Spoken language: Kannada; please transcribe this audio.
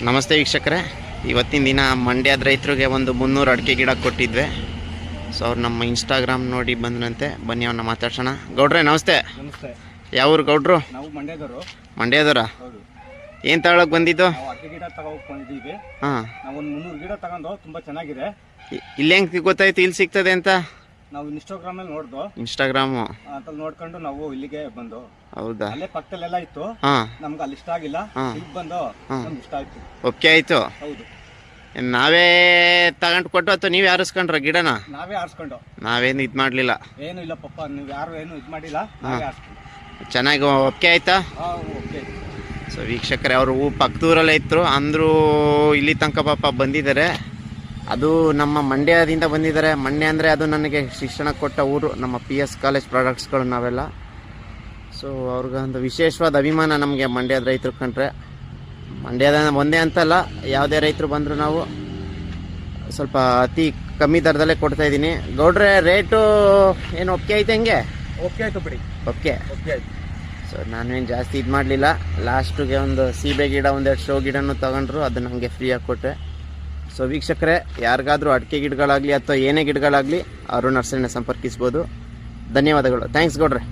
ನಮಸ್ತೆ ವೀಕ್ಷಕರೇ. ಇವತ್ತಿನ ದಿನ ಮಂಡ್ಯದ ರೈತರಿಗೆ ಒಂದು ಮುನ್ನೂರು ಅಡಿಕೆ ಗಿಡ ಕೊಟ್ಟಿದ್ವಿ. ಸೊ ಅವ್ರು ನಮ್ಮ ಇನ್ಸ್ಟಾಗ್ರಾಮ್ ನೋಡಿ ಬಂದ್ರಂತೆ ಬನ್ನಿ ಅವ್ರನ್ನ ಮಾತಾಡ್ಸೋಣ. ಗೌಡ್ರೆ ನಮಸ್ತೆ. ನಮಸ್ತೆ. ಯಾವ್ರು ಗೌಡ್ರು? ಮಂಡ್ಯದವರು. ಏನು ತಗೊಳಕ್ ಬಂದಿದ್ದು? ಹಾಂ. ನಾವು ಒಂದು ಮುನ್ನೂರು ಗಿಡ ತಗೊಂಡು ತುಂಬಾ ಚೆನ್ನಾಗಿದೆ. ಇಲ್ಲಿ ಹೆಂಗೆ ಗೊತ್ತಾಯ್ತು ಇಲ್ಲಿ ಸಿಗ್ತದೆ ಅಂತ? ನಾವು ಇನ್ಸ್ಟಾಗ್ರಾಮ್ ಅಲ್ಲಿ ನೋಡ್ದು. ಇನ್ಸ್ಟಾಗ್ರಾಮ್ ಅಂತ ನೋಡ್ಕೊಂಡು ನಾವು ಇಲ್ಲಿಗೆ ಬಂದು. ಹೌದಾ? ಅಲ್ಲೇ ಪಕ್ಕದಲ್ಲೆಲ್ಲ ಇತ್ತು. ಹಾಂ. ನಮ್ಗೆ ಅಲ್ಲಿ ಇಷ್ಟ ಆಗಿಲ್ಲ. ಇಲ್ಲಿ ಬಂದು. ನಮ್ಗೆ ಇಷ್ಟ ಆಯ್ತು. ಓಕೆ ಆಯ್ತು. ಹೌದು. ನಾವೇ ತಗೊಂಡು ಕೊಟ್ಟು ಅಥವಾ ನೀವೇ ಆರಿಸ್ಕೊಂಡ್ರ ಗಿಡನ? ನಾವೇ ಆರಿಸ್ಕೊಂಡು. ನಾವೇನು ಇದು ಮಾಡಲಿಲ್ಲ. ಏನು ಇಲ್ಲ ಪಪ್ಪ ನೀವು ಯಾರು ಏನು ಇದು ಮಾಡಿಲ್ಲ ನಾವೇ ಆರಿಸ್ಕೊಂಡು ಚೆನ್ನಾಗಿ ಓಕೆ ಆಯ್ತಾ? ಹಾ ಓಕೆ ಸೊ ವೀಕ್ಷಕರೇ ಅವರು ಪಕ್ಕದೂರಲ್ಲೇ ಇತ್ತು ಅಂದರೂ ಇಲ್ಲಿ ತನಕ ಪಾಪ ಬಂದಿದ್ದಾರೆ. ಅದು ನಮ್ಮ ಮಂಡ್ಯದಿಂದ ಬಂದಿದ್ದಾರೆ. ಮಂಡ್ಯ ಅಂದರೆ ಅದು ನನಗೆ ಶಿಕ್ಷಣ ಕೊಟ್ಟ ಊರು ನಮ್ಮ ಪಿ ಎಸ್ ಕಾಲೇಜ್ ಪ್ರಾಡಕ್ಟ್ಸ್ಗಳು ನಾವೆಲ್ಲ. ಸೊ ಅವ್ರಿಗೊಂದು ವಿಶೇಷವಾದ ಅಭಿಮಾನ ನಮಗೆ ಮಂಡ್ಯದ ರೈತರು ಕಂಡ್ರೆ. ಮಂಡ್ಯದ ಒಂದೇ ಅಂತಲ್ಲ ಯಾವುದೇ ರೈತರು ಬಂದರೂ ನಾವು ಸ್ವಲ್ಪ ಅತಿ ಕಮ್ಮಿ ದರದಲ್ಲೇ ಕೊಡ್ತಾ ಇದ್ದೀನಿ. ಗೌಡ್ರೆ ರೇಟು ಏನು ಒಪ್ಪಿಗೆ ಐತೆ ಹೆಂಗೆ? ಓಕೆ ಆಯಿತು ಬಿಡಿ. ಓಕೆ ಓಕೆ ಆಯ್ತು. ಸೊ ನಾನೇನು ಜಾಸ್ತಿ ಇದು ಮಾಡಲಿಲ್ಲ ಲಾಸ್ಟಿಗೆ ಒಂದು ಸೀಬೆ ಗಿಡ ಒಂದೆರಡು ಶೋ ಗಿಡನೂ ತಗೊಂಡ್ರು. ಅದನ್ನ ನನಗೆ ಫ್ರೀಯಾಗಿ ಕೊಟ್ಟೆ ಸೊ ವೀಕ್ಷಕರೇ ಯಾರಿಗಾದರೂ ಅಡಿಕೆ ಗಿಡಗಳಾಗಲಿ ಅಥವಾ ಏನೇ ಗಿಡಗಳಾಗಲಿ ಅವರು ನರ್ಸರಿನ ಸಂಪರ್ಕಿಸ್ಬೋದು. ಧನ್ಯವಾದಗಳು. ಥ್ಯಾಂಕ್ಸ್ ಗೌಡ್ರೆ.